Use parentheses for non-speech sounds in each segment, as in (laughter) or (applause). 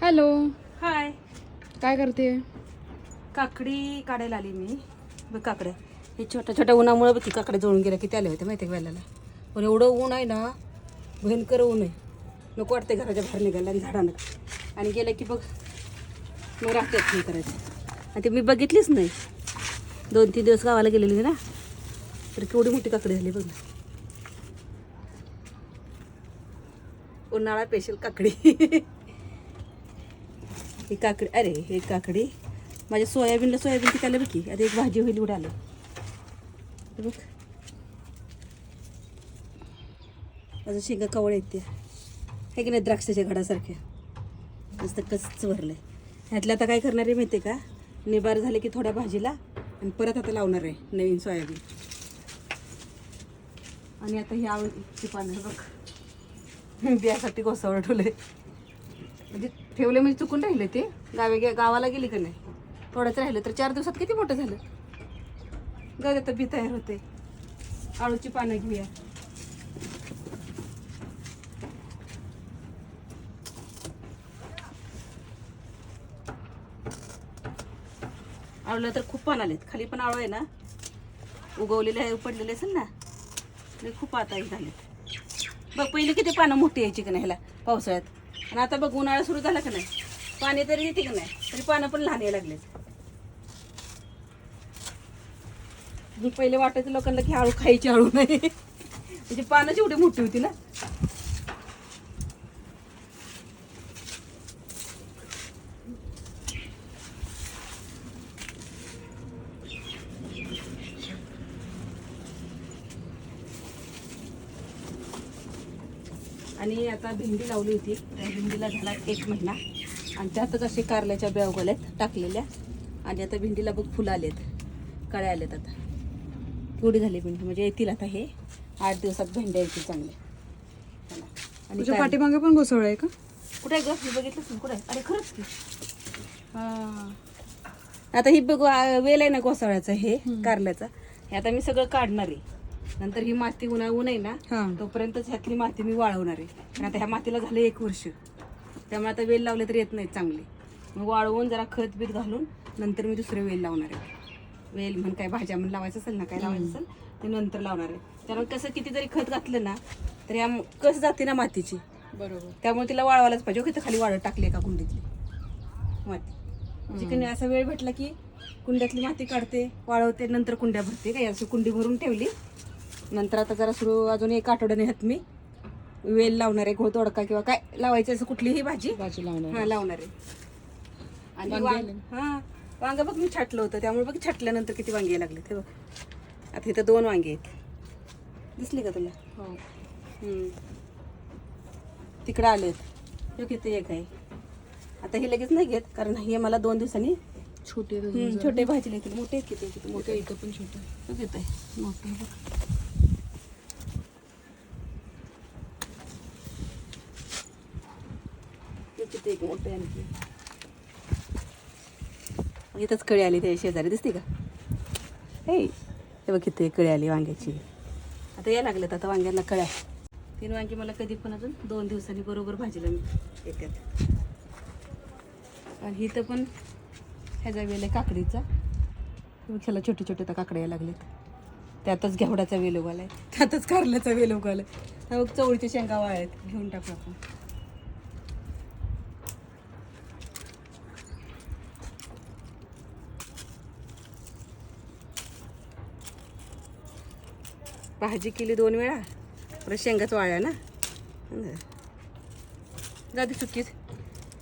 Hello. हाय. काय करते काकडी काढायला आली मी. बघ काकड्या. हे छोट्या छोट्या उन्हामुळे बघ ती काकड्या जळून गेल्या. किती आले होते माहिती आहे वेळेला पण एवढं ऊन आहे ना भयंकर ऊन आहे. नको वाटते घराच्या बाहेर निघायला आणि झाडानं. आणि गेलं की बघ मग राहतात हे करायचं. आणि ते मी बघितलीच नाही. दोन तीन दिवस गावाला गेलेली ना. तर केवढी मोठी काकडी झाली बघ. ना उन्हाळा स्पेशल काकडी. (laughs) ही काकडी अरे हे काकडी. माझ्या सोयाबीनला सोयाबीन पिकायला बघ की आता एक भाजी होईल उडालं बघ. माझं शेंगा कवळ आहेत हे की नाही द्राक्षाच्या घडासारख्या. मस्त कसंच भरलं आहे ह्यातलं आता काय करणार आहे माहिती आहे का? निबार झाले की थोड्या भाजीला आणि परत आता लावणार आहे नवीन सोयाबीन. आणि आता ही आवडीची पानं बघ. (laughs) बियासाठी गोसावळ ठेवले म्हणजे ठेवले म्हणजे चुकून राहिले ते. गावे गे गावाला गेली का नाही? थोडंच राहिलं तर चार दिवसात किती मोठं झालं? गज तर बी तयार होते आळूची पानं घेऊया. आळूला तर खूप पान आलेत. खाली पण आळू आहे ना? उगवलेले आहे पडलेले असेल ना? ते खूप आता झालेत. बघ पहिले किती पानं मोठी यायची का नाही ह्याला? पावसाळ्यात. आणि आता बघ उन्हाळा सुरू झाला का नाही? पाणी तरी येते का नाही? तरी पानं पण लहान यायला लागलेत. मी पहिले वाटायचं लोकांना की आळू खायची आळू नाही. म्हणजे पानं जेवढी मोठी होती ना आणि आता भेंडी लावली होती. त्या भेंडीला झाला एक महिना. आणि त्यातच असे कारल्याच्या बिया उगवल्यात टाकलेल्या. आणि आता भेंडीला बघ फुलं आलेत. कळ्या आलेत आता. केवढी झाली भेंडी. म्हणजे येतील आता हे. आठ दिवसात भेंड्या येतील चांगल्या. आणि तुझ्या पाठीमागे पण घोसळ आहे का? कुठे आहे ग? मी बघितलंच नाही कुठे आहे? अरे खरंच की. हा. आता ही बघ वेल आहे ना घोसाळ्याचं हे कारल्याचं. हे आता मी सगळं काढणार आहे. नंतर ही माती उन्हा ऊन आहे ना हा. तोपर्यंतच ह्यातली माती मी वाळवणार आहे. आता ह्या मातीला झालं एक वर्ष. त्यामुळे आता वेल लावले तर येत नाहीत चांगले. मग वाळवून जरा खत बीत घालून नंतर मी दुसरे वेल लावणार आहे. वेल म्हण काय भाज्या म्हण लावायचं असेल ना काय लावायचं असेल ते नंतर लावणार आहे. त्यामुळे कसं किती जरी खत घातलं ना तर या कसं जाते ना मातीची? बरोबर. त्यामुळे तिला वाळवायलाच पाहिजे. हो, इथं खाली वाळत टाकली एका कुंडीतली माती. म्हणजे की नाही असा वेळ भेटला की कुंड्यातली माती काढते वाळवते नंतर कुंड्या भरते. काय अशी कुंडी भरून ठेवली नंतर आता जरा सुरू अजून एक आठवड्याने ह्यात मी. वेल लावणार आहे घोळ तोडका किंवा काय लावायचं असं कुठलीही भाजी. भाजी लावणार. हा लावणार. आहे आणि वांगी वांग आले. हा वांग बघ मी छाटलं होतं. त्यामुळे बघ छाटल्यानंतर किती वांगे लागले ते बघ. आता इथं दोन वांगे आहेत. दिसली का तुला? हो. हम्म. तिकडं आलेत. हे किती एक आहे. आता हे लगेच नाही घेत कारण हे मला दोन दिवसांनी छोटे हम्म, छोटे भाजीला येतील मोठे आहेत किती किती मोठे इथं पण छोटे आहे. मोठे बघ. एक मोठे आणखी. इथंच कळी आली त्या शेजारी दिसते का? हे हे बघ किती कळी आली वांग्याची. आता या लागल्यात आता वांग्यांना कळ्या. तीन वांगी मला कधी पण अजून दोन दिवसांनी बरोबर भाजीला येतात आणि इथं पण ह्याचा वेल आहे काकडीचा. मग ह्याला छोटे छोटे आता काकड्या यायला लागलेत. त्यातच घेवडाचा वेल आहे त्यातच कारल्याचा वेल उगाला आहे मग चवळीच्या शेंगा वाळ्यात. घेऊन टाकू आपण. भाजी केली दोन वेळा. परत शेंगाच वाळ्या ना? जाते चुकीच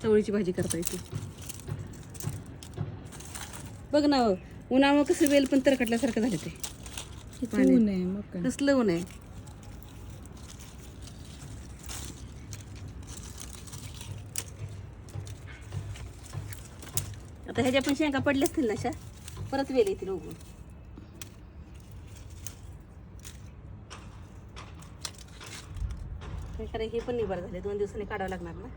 चवळीची भाजी करता येते. बघ ना हो, उन्हामुळे कसं वेल पण तरकटल्यासारखं झालं ते. ऊन आहे मग कसलं ऊन आहे? आता ह्याच्या पण शेंगा पडल्या असतील ना अशा? परत वेल येतील उगवून. खरं हे पण निभार झाले. दोन दिवसांनी काढावं लागणार ना.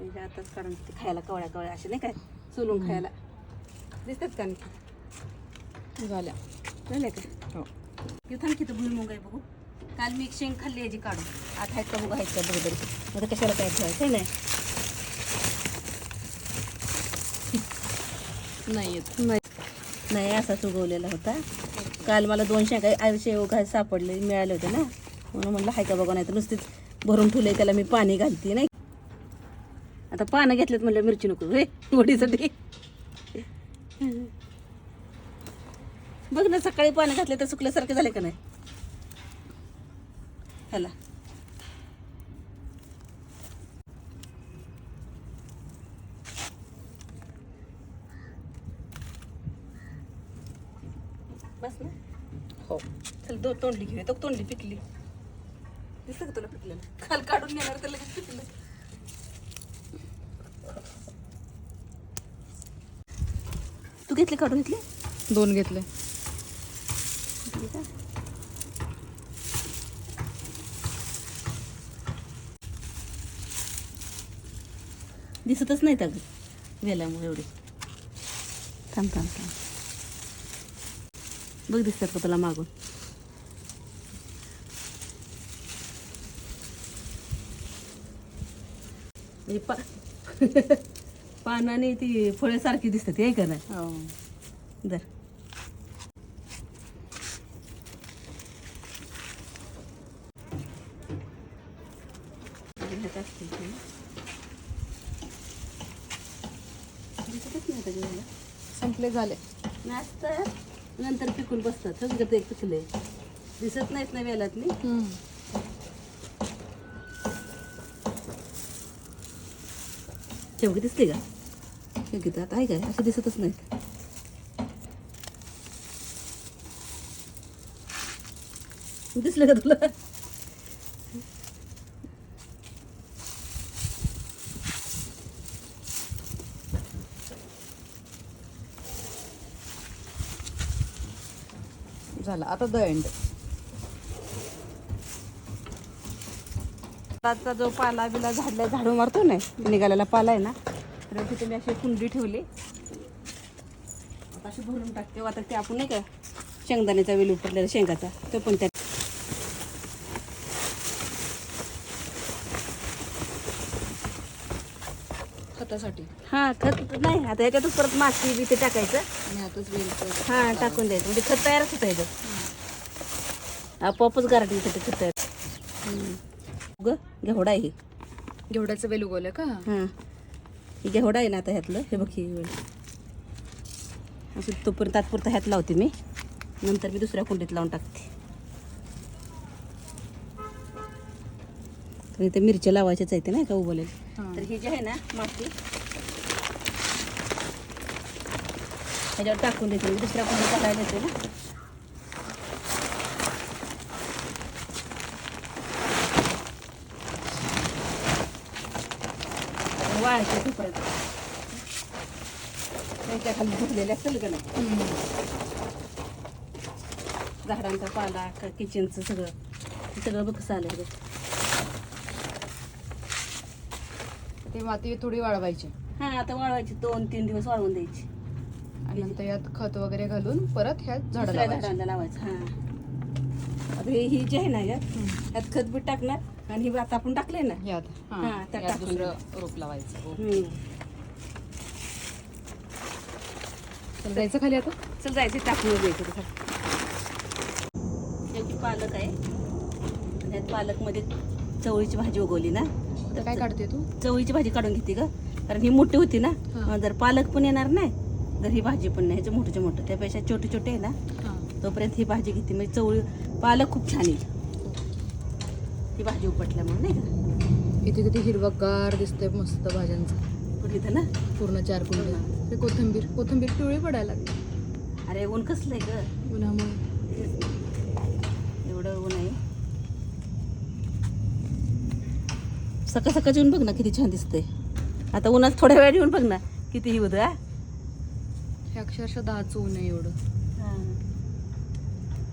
म्हणजे आताच काढून ते खायला कवळ्या कवळ्या असे नाही काय सोलून खायला. दिसतात का आणखी? झाल्या. झाल्या का? हो. तू थांब की भुईमुग आहे बघू. काल मी एक शेंग खाल्ली याची काढून. आता आहेत का बघू आहेत का बघू तरी आता कशाला काय ठेवायचं आहे नाही. नाही येत. नाही. नाही असाच उगवलेला होता. काल मला दोन शेंगा शेव घा सापडले मिळाले होते ना. म्हणून म्हणलं हाय का बघा नाही तर नुसतीच भरून ठेवले त्याला मी पाणी घालते नाही आता पानं घेतलेत म्हणलं मिरची नको रे वडीसाठी बघ ना सकाळी पानं घातले तर सुकल्यासारखे झाले का नाही? ह्याला. बस ना. हो. चल दो तोंडली घेऊया. तो तोंडली पिकली. दिसतं का तुला पिकलेलं खाल काढून नेणार तर लगेच पिकलं तू घेतली काढून घेतली दोन घेतले? दिसतच नाहीत अगं वेल्यामुळे एवढे. थांब थांब थांब. बघ दिसतात का तुला मागून? म्हणजे पा (laughs) पानाने ती फळे सारखी दिसतात हे का नाही? हो. दर. संपले झाले. नाचतं नंतर पिकून बसतात. सगळं ते पिकले. दिसत नाहीत ना वेलात मी शेवगी दिसते का शेवगी तर आता आहे काय असं दिसतच नाहीत दिसलं का तुला झालं आता द एंड आजचा जो पाला बिला झाडला झाडू मारतो ना निघालेला पाला आहे ना तर तिथे मी अशी कुंडी ठेवली. आता अशी भरून टाकते. आता ते आपण नाही का शेंगदाण्याचा वेल उपटलेला शेंगाचा तो पण त्यात. खतासाठी. हां खत नाही आता याच्यातच परत माती बी ते टाकायचं. आणि आताच हां टाकून द्यायचं. म्हणजे खत तयारच होतं याच्यात आपोआपच गारडीसाठी खत तयार. ग घेवडा आहे हे. घेवड्याचं वेल उगवलं का? हां. हे घेवडा आहे ना आता ह्यातलं. हे बघ ही असं तोपर्यंत तात्पुरता ह्यात लावते मी. नंतर मी दुसऱ्या कुंडीत लावून टाकते. तर इथे मिरच्या लावायच्याच आहेत नाही का उभवलेले हां. तर ही जी आहे ना माती ह्याच्यावर टाकून देते मी. दुसऱ्या कुंडीत टाकायला देते ना? तोपर्यंत त्यांच्या खाली धुतलेले असेल का नाही झाडांचा पाला किचनचं सगळं. सगळं बघ आलं बघ. ते माती थोडी वाळवायची. हां आता वाळवायची. दोन तीन दिवस वाळवून द्यायची. आणि नंतर यात खत वगैरे घालून परत ह्यात झाडं दुसऱ्या लावायची. हां. आता हे ही जी आहे ना यात यात खत बी टाकणार. आणि ही आता आपण टाकलंय ना? हां, हां त्यात यात टाकून दुसरं रोप लावायचं. हो. हम्म. चल जायचं खाली आता? चल जायचं टाकून द्यायचं तसं त्याची पालक आहे आणि त्यात पालकमध्ये चवळीची भाजी उगवली ना? तर काय काढते तू? चवळीची भाजी काढून घेते का कारण ही मोठी होती ना? हा. जर पालक पण येणार नाही तर ही भाजी पण नाही. ह्याचं मोठं मोठं. त्यापेक्षा छोटे छोटे आहे ना? हां. तोपर्यंत ही भाजी घेते. म्हणजे चवळी पालक खूप छान येईल. ही भाजी उपटल्यामुळे नाही का? इथे किती हिरवगार दिसतंय मस्त भाज्यांचं. पण इथं ना? पूर्ण चार कुंडे. ते कोथिंबीर. कोथिंबीर पिवळी पडायला लागली. अरे ऊन कसलं आहे ग? उन्हामुळे. एवढं ऊन आहे. सकाळ सकाळची येऊन बघ ना किती छान दिसतंय. आता उन्हात थोड्या वेळ येऊन बघ ना किती हा? हे अक्षरशः दहाचं ऊन आहे एवढं.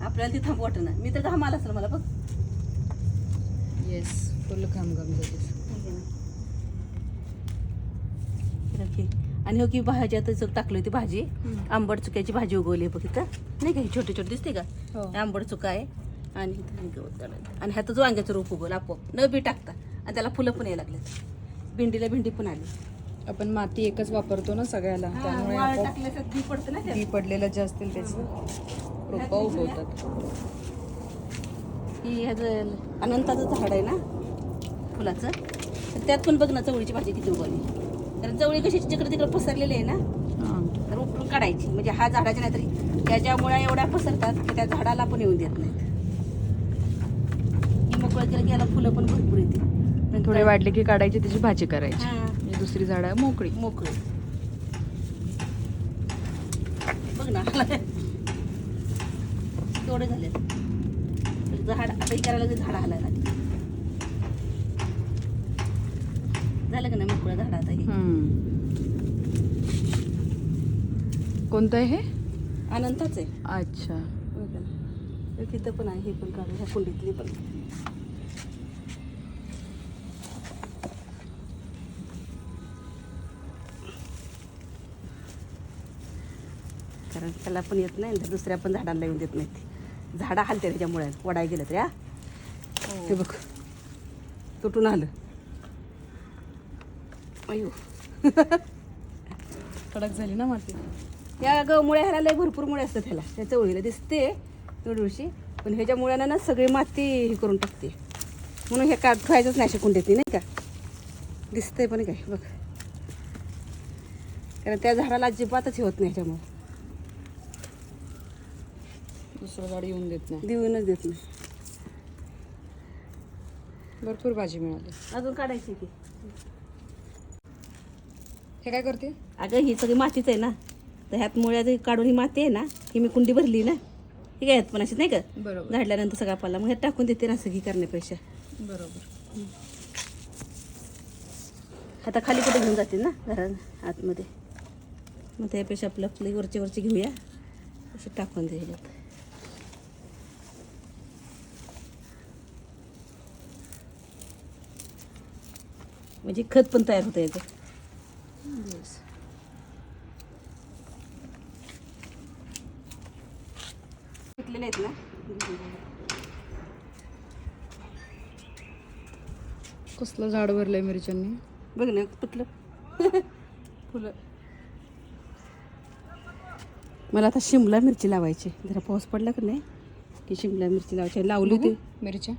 आपल्याला ती थांबवट ना मी तर घाम आला असेल मला बघ. येस फुल घाम जाते आणि हो की भाज्यातच टाकली होती भाजी आंबट चुक्याची भाजी उगवली आहे बघ इथं. नाही का ही छोटी छोटी दिसते का? हो. आंबट चुका आहे. आणि गवत. आणि ह्यातच वांग्याचं रोप उगवलं आपोआप. न बी टाकता. आणि त्याला फुलं पण यायला लागलेत. भेंडीला भेंडी पण आली. आपण माती एकच वापरतो ना सगळ्याला. त्यामुळे पडलेलं जे असतील त्याचे रोपं उगवतात. ही ह्याचं अनंताचं झाड आहे ना फुलाचं तर त्यात पण बघ ना चवळीची भाजी किती उगवली. तर चवळी कशी जिकडे तिकडे पसरलेली आहे ना तर उपटून काढायची. म्हणजे हा झाडाच्या नाहीतरी त्याच्या मुळ्या एवढ्या पसरतात की त्या झाडाला पण येऊन देत नाहीत. ही मोकळं केलं की याला फुलं पण भरपूर येते थोडे वाढले की काढायची त्याची भाजी करायची. हां. म्हणजे दुसरी झाडं मोकळी. मोकळं. बघ ना. (laughs) तेवढे झाले झाड आता हे करायला झाड हालायला लागली. झालं का नाही मोकळं झाड आता हे. कोणतं आहे हे अनंताच आहे अच्छा ना. हे तिथं पण आहे हे पण काढू ह्या कुंडीतली पण कारण त्याला पण येत नाही दुसऱ्या पण झाडाला येऊन देत नाही ते झाडं हालते त्याच्यामुळे वडाय गेलं तर या हे बघ. तुटून आलं. अयो (laughs) कडक झाली ना माती. या ग मुळ्या ह्याला लय भरपूर मुळे असतात ह्याला. त्या चवळीला दिसते तुळशी पण ह्याच्या मुळ्यानं ना सगळी माती हे करून टाकते. म्हणून हे का खायचंच नाही शिकून देते नाही का? दिसतंय पण काय बघ. कारण त्या झाडाला अजिबातच हे होत नाही ह्याच्यामुळे. दुसरं झाड येऊन देत नाही. देऊनच देत नाही. भरपूर भाजी मिळाली. अजून काढायची की? हे काय करते? अगं ही सगळी मातीच आहे ना. तर ह्यात मुळ्या जे काढून ही माती आहे ना ही मी कुंडी भरली ना. ही काय पण अशीच नाही का? बरोबर. झाडल्यानंतर सगळा पाला. मग ह्यात टाकून देते ना सगळी करण्यापेक्षा. बरोबर. आता खाली कुठे घेऊन जातील ना घरात आतमध्ये? मग त्यापेक्षा आपलं आपली वरची वरची घेऊया. अशी टाकून दे म्हणजे खत पण तयार होतं याचं. आहेत ना? कसलं झाड भरलंय मिरच्यांनी? बघ ना पिकलं (laughs) फुलं. मला आता शिमला मिरची लावायची. जरा पाऊस पडला का नाही? की शिमला मिरची लावायची. लावली होती. मिरच्या.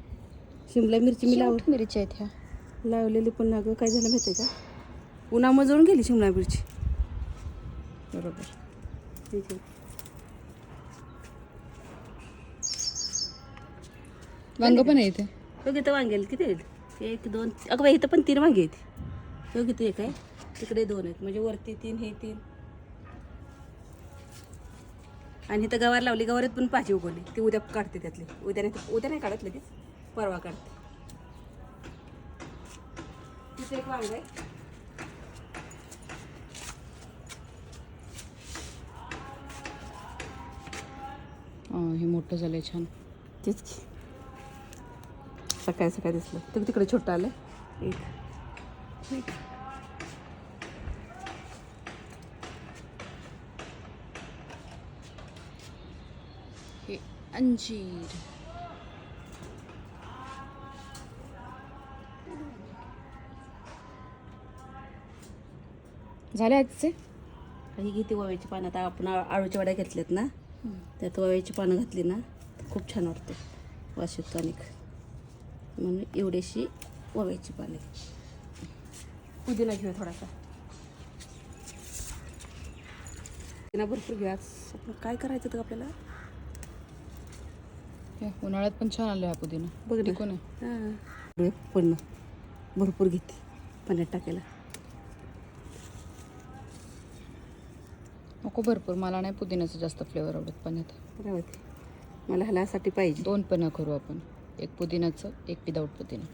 शिमला मिरची मी लाव मिरच्या आहेत ह्या. लावलेली पण अगं काय झालं माहिती आहे का? उन्हामुळे जळून गेली शिमला मिरची बरोबर वांग पण आहे इथे. तो किती वांगे आहेत किती आहेत? एक दोन अगं बाई इथं पण तीन वांगे आहेत. तो किती एक आहे. तिकडे दोन आहेत. म्हणजे वरती तीन हे तीन. आणि इथं गवार लावली. गवारीत पण पाची उगवली. ती उद्या काढते त्यातली. उद्या नाही उद्या नाही काढत लगेच. परवा काढते. तिथे एक वांग आहे. हे मोठं झालंय छान. तेच की. सकाळी सकाळी दिसलं. तर तिकडे छोटं आलं एक. एक. हे अंजीर. झाले आजचे? काही किती वव्याची पानं आता आपण आळूच्या वड्या घेतल्यात ना? त्यात वव्याची पानं घातली ना खूप छान वाटते. वाशीत टॉनिक म्हणून एवढीशी वव्याची पाने पुदिना घेऊया थोडासा. पुदिना भरपूर आज. आपण काय करायचं तर आपल्याला? हे उन्हाळ्यात पण छान आलं हा पुदिना. बघ. टिकून आहे. हां. पण भरपूर घेते पाण्यात टाकायला. नको भरपूर. मला नाही पुदिन्याचं जास्त फ्लेवर आवडत पाण्यात राहू दे. मला ह्यासाठी पाहिजे. दोन पण करू आपण. एक पुदिन्याचं एक विदाऊट पुदिना.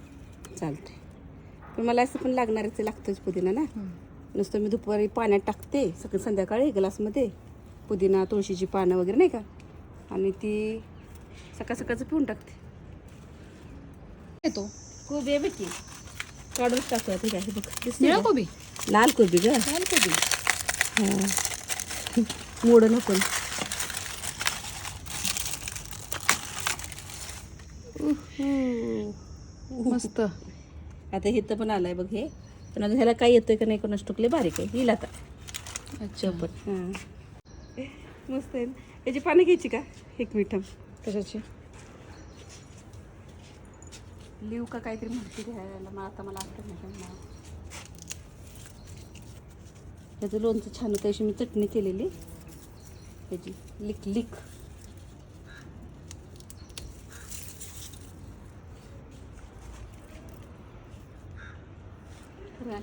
चालते पण मला असं पण लागणारच आहे, लागतोच पुदिना ना. नुसतं मी दुपारी पाण्यात टाकते सकाळी संध्याकाळी ग्लासमध्ये पुदिना तुळशीची पानं वगैरे नाही का? आणि ती सकाळ सकाळचं पिऊन टाकते. येतो. कोबी आहे की काढूनच टाकूया ठीक आहे. बघ दिसते निळा का? कोबी? लाल कोबी ग. लाल कोबी. हां. मोड नको. मस्त. आता हे तर पण आलंय बघ हे. पण अजून ह्याला काय येतोय का नाही कोणाच टुकले बारीक आहे. येईल आता. अच्छा. चौपट. हां. मस्त आहे. याची पानं घ्यायची का? एक मिठम कशाची? लिव का काहीतरी माहिती घ्यायला? मला आता मला आठवत नाही त्याचं लोणचं छान होतं अशी मी चटणी केलेली. त्याची लिक लिक.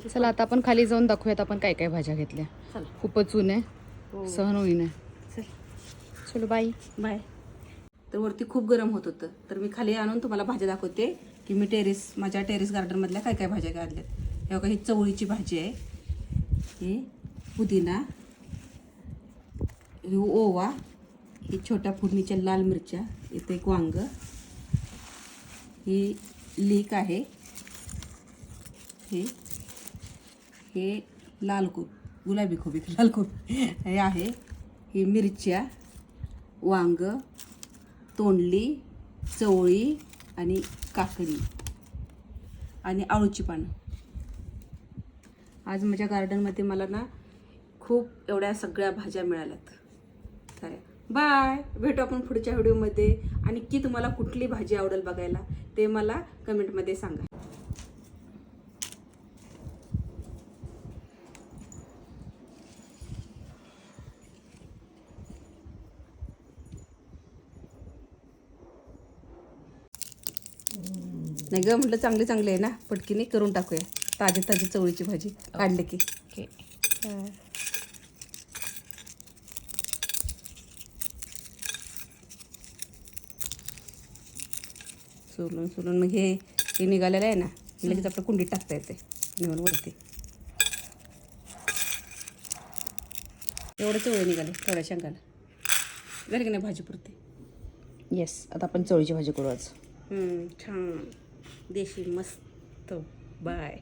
चला आता आपण खाली जाऊन दाखवूयात आपण काय काय भाज्या घेतल्या. खूपच ऊन आहे हो. सहन होईन. चल. चलो बाय. बाय. तर वरती खूप गरम होत होतं. तर मी खाली आणून तुम्हाला भाज्या दाखवते की मी टेरेस माझ्या टेरेस गार्डनमधल्या काय काय भाज्या काढल्यात. हे बघा ही चवळीची भाजी आहे. ही पुदिना ओवा ही छोट्या फोडणीच्या लाल मिरच्या इथे एक वांग. ही लीक आहे. हे हे लाल कोब गुलाबी खोबी (laughs) लाल कोबी. हे आहे. ही मिरच्या वांग तोंडली चवळी आणि काकडी आणि आळूची पानं. आज माझ्या गार्डनमध्ये मला ना खूप एवढ्या सगळ्या भाज्या मिळाल्यात. काय बाय भेटू आपण पुढच्या व्हिडिओमध्ये. आणि की तुम्हाला कुठली भाजी आवडेल बघायला ते मला कमेंटमध्ये सांगा. नाही ग म्हटलं चांगले चांगले आहे ना. पटकीने करून टाकूया. ताजी ताजी चवळीची भाजी. काढले की सोलून सोलून मग हे हे निघालेलं आहे ना लगेच आपलं कुंडीत टाकता येते नेऊन वरती. एवढं चवळे निघाले थोड्या शेंगाला झाली की नाही भाजी पुरते? येस आता आपण चवळीची भाजी करू आज. छान. देशी मस्त. बाय.